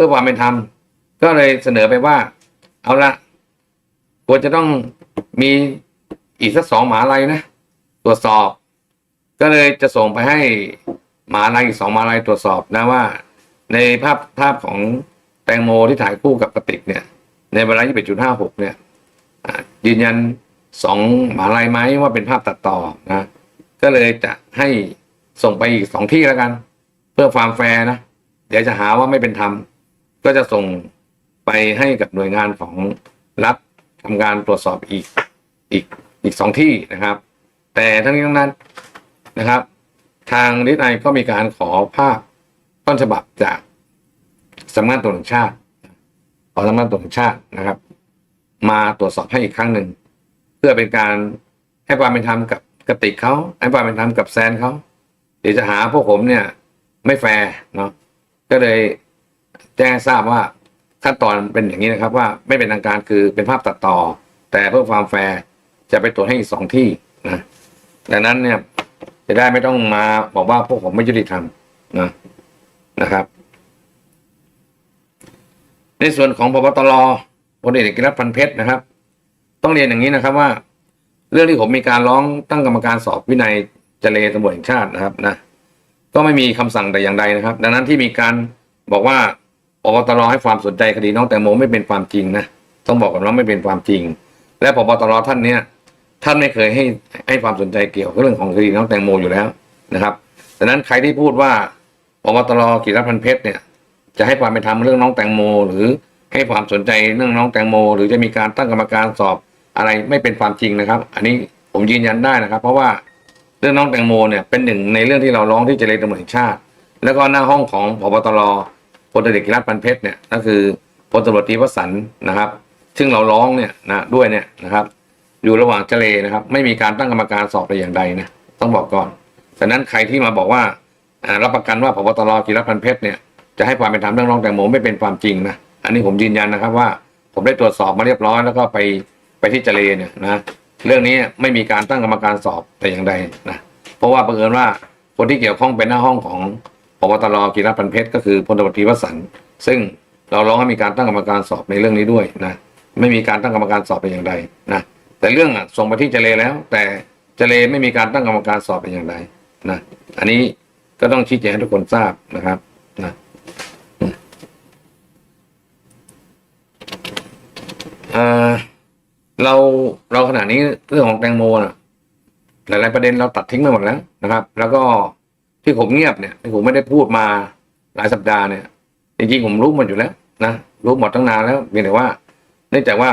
พื่อความเป็นธรรมก็เลยเสนอไปว่า เอาละควรจะต้องมีอีกสักสองหมาลัยนะตรวจสอบ ก็เลยจะส่งไปให้หมาลัยอีกสองหมาลัยตรวจสอบนะว่า ในภาพภาพของแตงโมที่ถ่ายคู่กับกระติกเนี่ย ในเวลา21.56เนี่ยยืนยันสองหมาลัยไหมว่าเป็นภาพตัดต่อนะก็เลยจะให้ส่งไปอีกสองที่แล้วกัน เพื่อความแฟร์นะเดี๋ยวจะหาว่าไม่เป็นธรรม ก็จะส่งไปให้กับหน่วยงานของรัฐทำการตรวจสอบอีกอีกอีกสองที่นะครับ แต่ทั้งนี้ทั้งนั้นนะครับ ทางนิติไอก็มีการขอภาพต้นฉบับจากสำนักงานตรวจแห่งชาติ ขอสำนักงานตรวจแห่งชาตินะครับ มาตรวจสอบให้อีกครั้งหนึ่ง เพื่อเป็นการให้ความเป็นธรรมกับกติกเขาให้ความเป็นธรรมกับแซนเขาเดี๋ยวจะหาพวกผมเนี่ย ไม่แฟร์เนาะก็เลย แจ้งให้ทราบว่าขั้นตอนเป็นอย่างนี้นะครับว่าไม่เป็นทางการคือเป็นภาพตัดต่อ แต่เพื่อความแฟร์จะไปตรวจให้อีกสองที่นะดังนั้นเนี่ยจะได้ไม่ต้องมาบอกว่าพวกผมไม่ยุติธรรมนะนะครับ ในส่วนของพบตรพลเอกกิรัตน์พันเพชรนะครับ ต้องเรียนอย่างนี้นะครับว่า เรื่องที่ผมมีการร้องตั้งกรรมการสอบวินัยเจเลตำรวจแห่งชาตินะครับนะก็ไม่มีคำสั่งแต่อย่างใดนะครับ ดังนั้นที่มีการบอกว่า พบตรให้ความสนใจคดีน้องแตงโมไม่เป็นความจริงนะต้องบอกกันว่าไม่เป็นความจริง และพบตรท่านเนี้ยท่านไม่เคยให้ให้ความสนใจเกี่ยวกับเรื่องของคดีน้องแตงโมอยู่แล้วนะครับดังนั้นใครที่พูดว่าพบตรกิรพันเพชรเนี่ยจะให้ความเป็นธรรมเรื่องน้องแตงโม หรือให้ความสนใจเรื่องน้องแตงโม หรือจะมีการตั้งกรรมการสอบอะไรไม่เป็นความจริงนะครับ อันนี้ผมยืนยันได้นะครับ เพราะว่าเรื่องน้องแตงโมเนี่ยเป็นหนึ่งในเรื่องที่เราร้องที่เจริญตำรวจแห่งชาติ แล้วก็หน้าห้องของพบตร ลตำรวจเอกกิรัตปันเพชรเนี่ยก็คือพลตำรวจตรีวสันต์นะครับ ซึ่งเราร้องเนี่ยนะด้วยเนี่ยนะครับ อยู่ระหว่างเจเลนะครับ ไม่มีการตั้งกรรมการสอบแต่อย่างใดนะต้องบอกก่อนฉะนั้นใครที่มาบอกว่ารับประกันว่าพบตรกิรัตพันเพชรเนี่ยจะให้ความเป็นธรรมเรื่องน้องแตงโมไม่เป็นความจริงนะอันนี้ผมยืนยันนะครับว่า ผมได้ตรวจสอบมาเรียบร้อยแล้วก็ไปไปที่เจเลเนี่ยนะเรื่องนี้ไม่มีการตั้งกรรมการสอบแต่อย่างใดนะเพราะว่าบังเอิญว่าคนที่เกี่ยวข้องเป็นหน้าห้องของ บตรกิรัพันเพชรก็คือพลตำรวจตรีวสันต์ซึ่งเราร้องให้มีการตั้งกรรมการสอบในเรื่องนี้ด้วยนะไม่มีการตั้งกรรมการสอบแต่อย่างใดนะแต่เรื่องส่งไปที่เจเลแล้ว แต่เจเลไม่มีการตั้งกรรมการสอบเป็นอย่างไรนะอันนี้ก็ต้องชี้แจงให้ทุกคนทราบนะครับนะเเราเราขณะนี้เรื่องของแตงโมนะหลาย ๆ ประเด็นเราตัดทิ้งไปหมดแล้วนะครับ แล้วก็ ที่ผมเงียบเนี่ยที่ผมไม่ได้พูดมาหลายสัปดาห์เนี่ย จริงๆผมรู้หมดอยู่แล้วนะรู้หมดตั้งนานแล้วเพียงแต่ว่า เนื่องจากว่า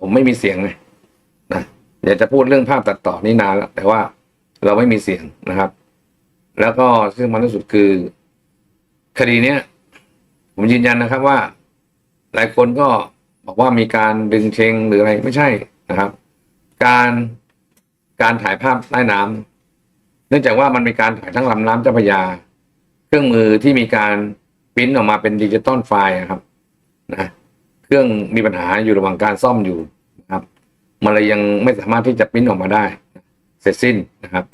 ผมไม่มีเสียงไงนะอยากจะพูดเรื่องภาพตัดต่อนี่นานแล้วแต่ว่าเราไม่มีเสียงนะครับ แล้วก็ซึ่งมันที่สุดคือ คดีเนี้ยผมยืนยันนะครับว่า หลายคนก็บอกว่ามีการดึงเชงหรืออะไรไม่ใช่นะครับ การการถ่ายภาพใต้น้ำเนื่องจากว่ามันมีการถ่ายทั้งลำน้ำเจ้าพระยา เครื่องมือที่มีการปริ้นออกมาเป็นดิจิตอลไฟล์อะครับนะเครื่องมีปัญหาอยู่ระหว่างการซ่อมอยู่นะครับ มันเลยยังไม่สามารถที่จะปริ้นออกมาได้ เสร็จสิ้นนะครับ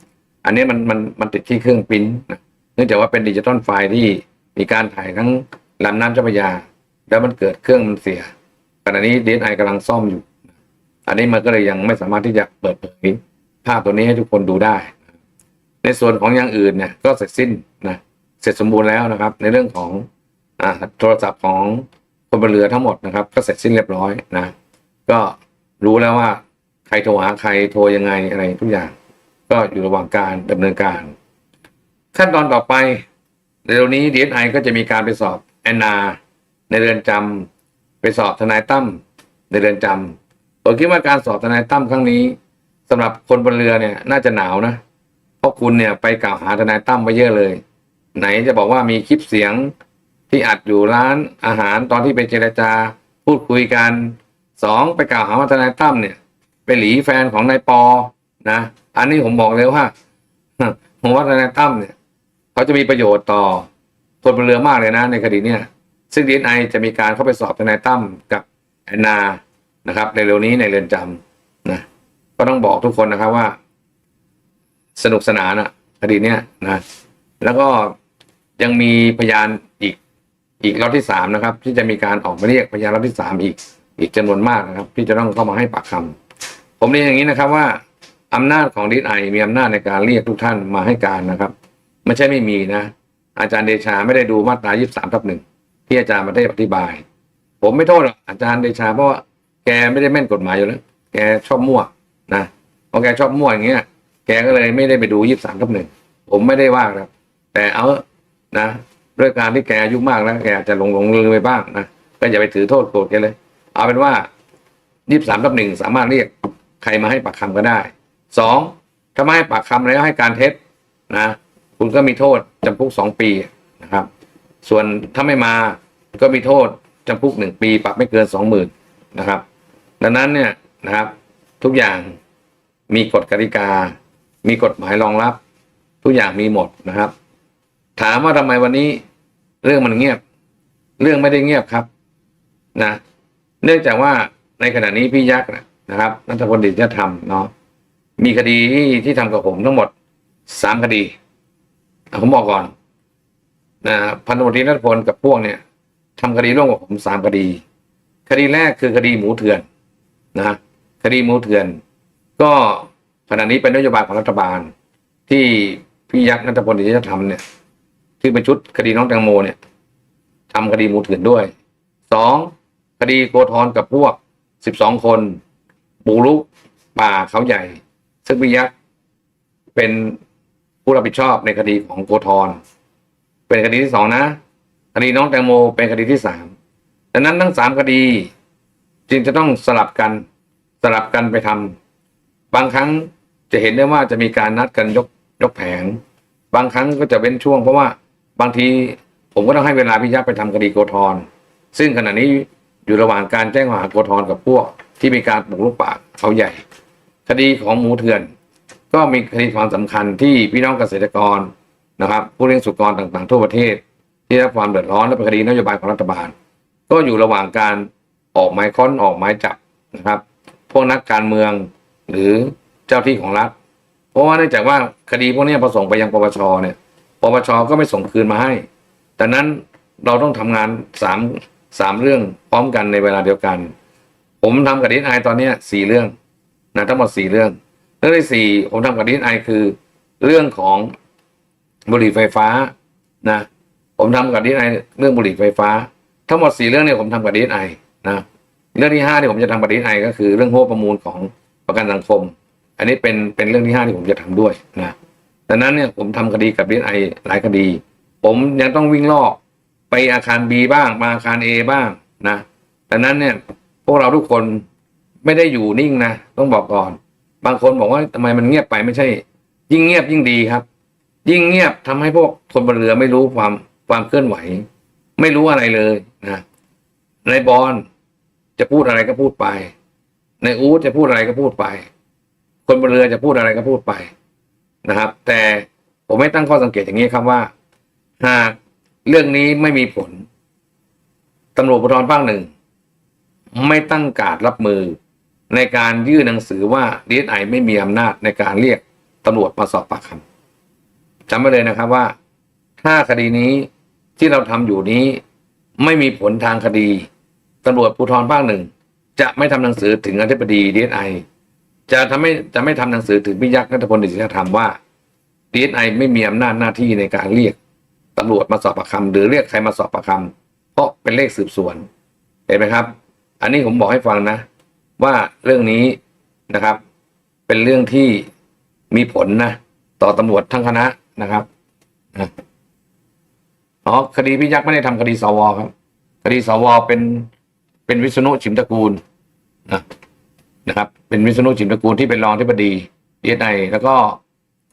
อันนี้มันมันมันติดที่เครื่องปริ้นนะเนื่องจากว่าเป็นดิจิตอลไฟล์ที่มีการถ่ายทั้งลำน้ำเจ้าพระยา แล้วมันเกิดเครื่องมันเสียขณะนี้ดีไอกำลังซ่อมอยู่ อันนี้มันก็เลยยังไม่สามารถที่จะเปิดเผยภาพตัวนี้ให้ทุกคนดูได้ ในส่วนของอย่างอื่นเนี่ยก็เสร็จสิ้นนะเสร็จสมบูรณ์แล้วนะครับ ในเรื่องของอโทรศัพท์ของคนบนเรือทั้งหมดนะครับ ก็เสร็จสิ้นเรียบร้อยนะ ก็รู้แล้วว่าใครโทรหาใครโทรยังไงอะไรทุกอย่าง ก็อยู่ระหว่างการดำเนินการ ขั้นตอนต่อไปเร็วนี้ดีเอสไอก็จะมีการไปสอบแอนนา ในเรือนจำไปสอบทนายตั้มในเรือนจำผมคิดว่าการสอบทนายตั้มครั้งนี้สำหรับคนบนเรือเนี่ยน่าจะหนาวนะ เพราะคุณเนี่ยไปกล่าวหาทนายตั้มไปเยอะเลย ไหนจะบอกว่ามีคลิปเสียงที่อัดอยู่ร้านอาหารตอนที่ไปเจรจาพูดคุยกันสองไปกล่าวหาว่าทนายตั้มเนี่ยไปหลีแฟนของนายปอนะ อันนี้ผมบอกเลยว่าผมว่าทนายตั้มเนี่ยเขาจะมีประโยชน์ต่อคนบนเรือมากเลยนะในคดีเนี่ยซึ่งดีเอ็มไอจะมีการเข้าไปสอบทนายตั้มกับแอนนานะครับ ในเร็วนี้ในเรือนจำนะก็ต้องบอกทุกคนนะครับว่า สนุกสนานอะคดีเนี้ยนะแล้วก็ยังมีพยานอีกอีกล็อตที่สามนะครับ ที่จะมีการออกมาเรียกพยานล็อตที่สามอีก อีกจำนวนมากนะครับ ที่จะต้องเข้ามาให้ปากคำผมเรียนอย่างนี้นะครับว่าอำนาจของดีไอมีอำนาจในการเรียกทุกท่านมาให้การนะครับไม่ใช่ไม่มีนะ อาจารย์เดชาไม่ได้ดูมาตรา23ทับหนึ่งที่อาจารย์มาได้อธิบาย ผมไม่โทษหรอกอาจารย์เดชาเพราะว่าแกไม่ได้แม่นกฎหมายอยู่แล้วแกชอบมั่วนะพอแกชอบมั่วอย่างเงี้ย กก็เลยไม่ได้ไปดู23ทับหนึ่งผมไม่ได้ว่าครับแต่เอานะ ด้วยการที่แกอายุมากแล้วแกอาจจะหลงหลงลืมไปบ้างนะก็อย่าไปถือโทษโกรธแกเลย เอาเป็นว่า23ทับหนึ่งสามารถเรียกใครมาให้ปากคำก็ได้สองถ้าไม่ให้ปากคำแล้วให้การเท็จนะ คุณก็มีโทษจำคุกสองปีนะครับ ส่วนถ้าไม่มาก็มีโทษจำคุกหนึ่งปี ปรับไม่เกินสองหมื่นนะครับ ดังนั้นเนี่ยนะครับทุกอย่างมีกฎกติกา มีกฎหมายรองรับ ทุกอย่างมีหมดนะครับ ถามว่าทำไมวันนี้ เรื่องมันเงียบ เรื่องไม่ได้เงียบครับ นะ เนื่องจากว่าในขณะนี้พี่ยักษ์นะครับนัทพลดิษฐธรรมเนาะมีคดีที่ที่ทำกับผมทั้งหมดสามคดีผมบอกก่อนนะพันตำรวจตรีนัทพลกับพวกเนี่ยทำคดีร่วมกับผมสามคดี คดีแรกคือคดีหมูเถื่อนนะคดีหมูเถื่อน ก็ ขณะนี้เป็นนโยบายของรัฐบาล ที่พี่ยักษ์นัทพลที่จะทำเนี่ยที่เป็นชุดคดีน้องแตงโมเนี่ยทำคดีมูเถื่อนด้วยสองคดีโกธรกับพวกสิบสองคนบุรุกป่าเขาใหญ่ ซึ่งพี่ยักษ์เป็นผู้รับผิดชอบในคดีของโกธรเป็นคดีที่สองนะคดีน้องแตงโมเป็นคดีที่สามดังนั้นทั้งสามคดี จึงจะต้องสลับกันสลับกันไปทำบางครั้ง จะเห็นได้ว่าจะมีการนัดกันยกยกแผง บางครั้งก็จะเว้นช่วง เพราะว่าบางทีผมก็ต้องให้เวลาพี่ยักษ์ไปทำคดีโกธรซึ่งขณะนี้อยู่ระหว่างการแจ้งข้อหาโกธรกับพวก ที่มีการปลุกลุกป่าเขาใหญ่ คดีของหมูเถื่อน ก็มีคดีความสำคัญที่พี่น้องเกษตรกรนะครับ ผู้เลี้ยงสุกรต่างๆทั่วประเทศ ที่ได้รับความเดือดร้อนและเป็นคดีนโยบายของรัฐบาล ก็อยู่ระหว่างการออกหมายค้นออกหมายจับนะครับ พวกนักการเมืองหรือ เจ้าที่ของรัฐ เพราะว่าเนื่องจากว่าคดีพวกนี้พอส่งไปยังปปชเนี่ยปปชก็ไม่ส่งคืนมาให้ดังนั้นเราต้องทำงานสามสามเรื่องพร้อมกันในเวลาเดียวกัน ผมทำกับดีไอตอนนี้สี่เรื่องนะทั้งหมดสี่เรื่อง เรื่องที่สี่ผมทำกับดีไอคือ เรื่องของบุหรี่ไฟฟ้านะ ผมทำกับดีไอเรื่องบุหรี่ไฟฟ้า ทั้งหมดสี่เรื่องเนี่ยผมทำกับดีไอนะเรื่องที่ห้าที่ผมจะทำกับดีไอก็คือเรื่องหัวประมูลของประกันสังคม อันนี้เป็นเป็นเรื่องที่ห้าที่ผมจะทำด้วยนะดังนั้นเนี่ยผมทำคดีกับดีไอหลายคดี ผมยังต้องวิ่งลอกไปอาคารบีบ้างมาอาคารเอบ้างนะดังนั้นเนี่ยพวกเราทุกคนไม่ได้อยู่นิ่งนะต้องบอกก่อน บางคนบอกว่าทำไมมันเงียบไปไม่ใช่ ยิ่งเงียบยิ่งดีครับ ยิ่งเงียบทำให้พวกคนบนเรือไม่รู้ความความเคลื่อนไหว ไม่รู้อะไรเลยนะในบอลจะพูดอะไรก็พูดไป ในอู๊ดจะพูดอะไรก็พูดไป คนบนเรือจะพูดอะไรก็พูดไปนะครับ แต่ผมไม่ตั้งข้อสังเกตอย่างนี้ครับว่า หากเรื่องนี้ไม่มีผลตำรวจภูธรภาคหนึ่ง ไม่ตั้งการรับมือในการยื่นหนังสือว่าดีไอไม่มีอำนาจในการเรียกตำรวจมาสอบปากคำจำไว้เลยนะครับว่า ถ้าคดีนี้ที่เราทำอยู่นี้ ไม่มีผลทางคดีตำรวจภูธรภาคหนึ่งจะไม่ทำหนังสือถึงอธิบดีดีไอ จะทำไม่จะไม่ทำหนังสือถึงพิยักษ์นัทพลดิษฐธรรมว่าดีเอสไอไม่มีอำนาจหน้าที่ในการเรียกตำรวจมาสอบปากคำหรือเรียกใครมาสอบปากคำเพราะเป็นเลขสืบสวนเห็นไหมครับ อันนี้ผมบอกให้ฟังนะ ว่าเรื่องนี้นะครับ เป็นเรื่องที่มีผลนะต่อตำรวจทั้งคณะนะครับอ๋อคดีพี่ยักษ์ไม่ได้ทำคดีสวครับ คดีสวเป็นเป็นวิษณุชิมตระกูลนะ นะครับ เป็นวิษณุชิมตระกูลที่เป็นรองที่ปดีดีเอสไอแล้วก็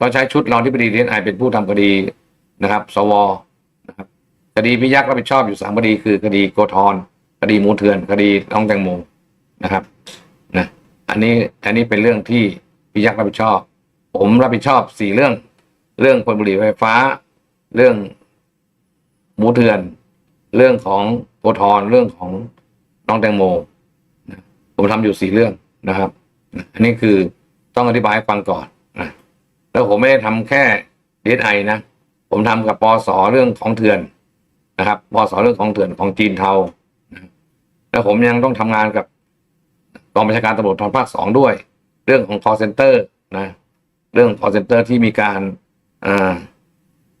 ก็ใช้ชุดรองที่ปดีดีเอสไอเป็นผู้ทำคดีนะครับ สวนะครับคดีพี่ยักษ์รับผิดชอบอยู่สามคดีคือคดีโกธรคดีมูเถื่อน คดีน้องแตงโมนะครับนะอันนี้อันนี้เป็นเรื่องที่พี่ยักษ์รับผิดชอบ ผมรับผิดชอบสี่เรื่อง เรื่องคนบุหรี่ไฟฟ้า เรื่องหมูเถื่อน เรื่องของโกธรเรื่องของน้องแตงโมนะผมทำอยู่สี่เรื่อง นะครับอันนี้คือต้องอธิบายให้ฟังก่อนนะแล้วผมไม่ได้ทำแค่ดีไอนะ ผมทำกับปอสอเรื่องของเถื่อนนะครับพอสอเรื่องของเถื่อนของจีนเทานะแล้วผมยังต้องทำงานกับกองบัญชาการตำรวจทางภาคสองด้วย เรื่องของ call center นะ เรื่อง call center ที่มีการอ่า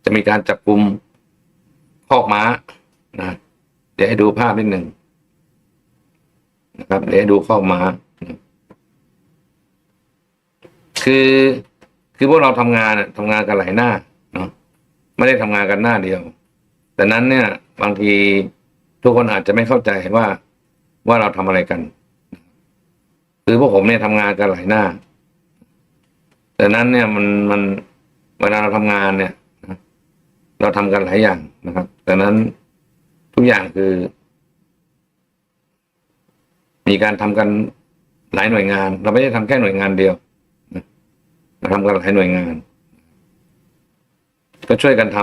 จะมีการจับกลุ่มคอกม้านะเดี๋ยวให้ดูภาพนิดหนึ่งนะครับ เดี๋ยวให้ดูคอกม้า คือคือพวกเราทำงานน่ะทำงานกันหลายหน้าเนาะไม่ได้ทำงานกันหน้าเดียว แต่นั้นเนี่ยบางทีทุกคนอาจจะไม่เข้าใจว่าว่าเราทำอะไรกันคือพวกผมเนี่ยทำงานกันหลายหน้า แต่นั้นเนี่ยมันมันเวลาเราทำงานเนี่ยเราทำกันหลายอย่างนะครับ แต่นั้นทุกอย่างคือ มีการทำกันหลายหน่วยงาน เราไม่ได้ทำแค่หน่วยงานเดียว เราทำกันหลายหน่วยงาน ก็ช่วยกันท